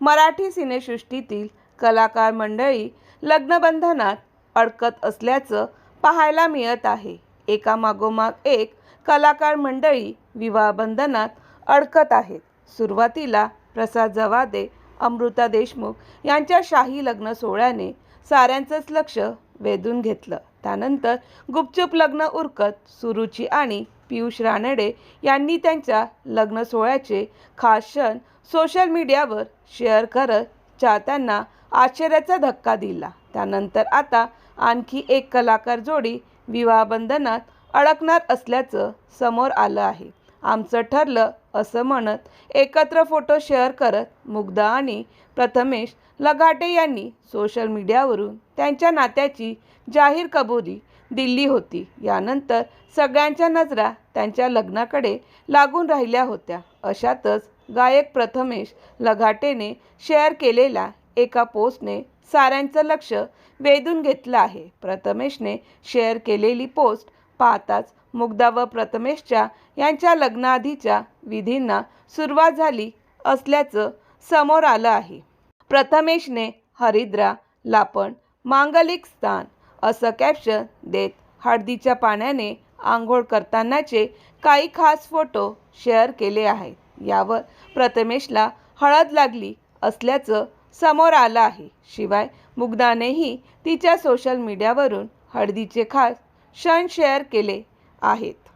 मराठी सिनेसृष्टीतील कलाकार मंडळी लग्नबंधनात अडकत असल्याचं पाहायला मिळत आहे. एकामागोमाग एक कलाकार मंडळी विवाहबंधनात अडकत आहेत. सुरुवातीला प्रसाद जवादे अमृता देशमुख यांच्या शाही लग्न सोहळ्याने साऱ्यांचंच लक्ष वेधून घेतलं. त्यानंतर गुपचूप लग्न उरकत सुरुची आणि पियुष रानडे यांनी त्यांच्या लग्न सोहळ्याचे खास क्षण सोशल मीडियावर शेअर करत चाहत्यांना आश्चर्याचा धक्का दिला. त्यानंतर आता आणखी एक कलाकार जोडी विवाहबंधनात अडकणार असल्याचं समोर आलं आहे. आमचं ठरलं असं म्हणत एकत्र फोटो शेअर करत मुग्धा आणि प्रथमेश लगाटे यांनी सोशल मीडियावरून त्यांच्या नात्याची जाहीर कबुली दिली होती. यानंतर सगळ्यांच्या नजरा त्यांच्या लग्नाकडे लागून राहिल्या होत्या. अशातच गायक प्रथमेश लगाटेने शेअर केलेल्या एका पोस्टने साऱ्यांचं लक्ष वेधून घेतलं आहे. प्रथमेशने शेअर केलेली पोस्ट पाहताच मुग्धा व प्रथमेशच्या यांच्या लग्नाआधीच्या विधींना सुरुवात झाली असल्याचं समोर आलं आहे. प्रथमेशने हरिद्रा लापण मांगलिक स्थान असं कॅप्शन देत हळदीच्या पाण्याने आंघोळ करतानाचे काही खास फोटो शेअर केले आहेत. यावर प्रथमेशला हळद लागली असल्याचं समोर आलं आहे. शिवाय मुग्धानेही तिच्या सोशल मीडियावरून हळदीचे खास क्षण शेअर केले आहेत.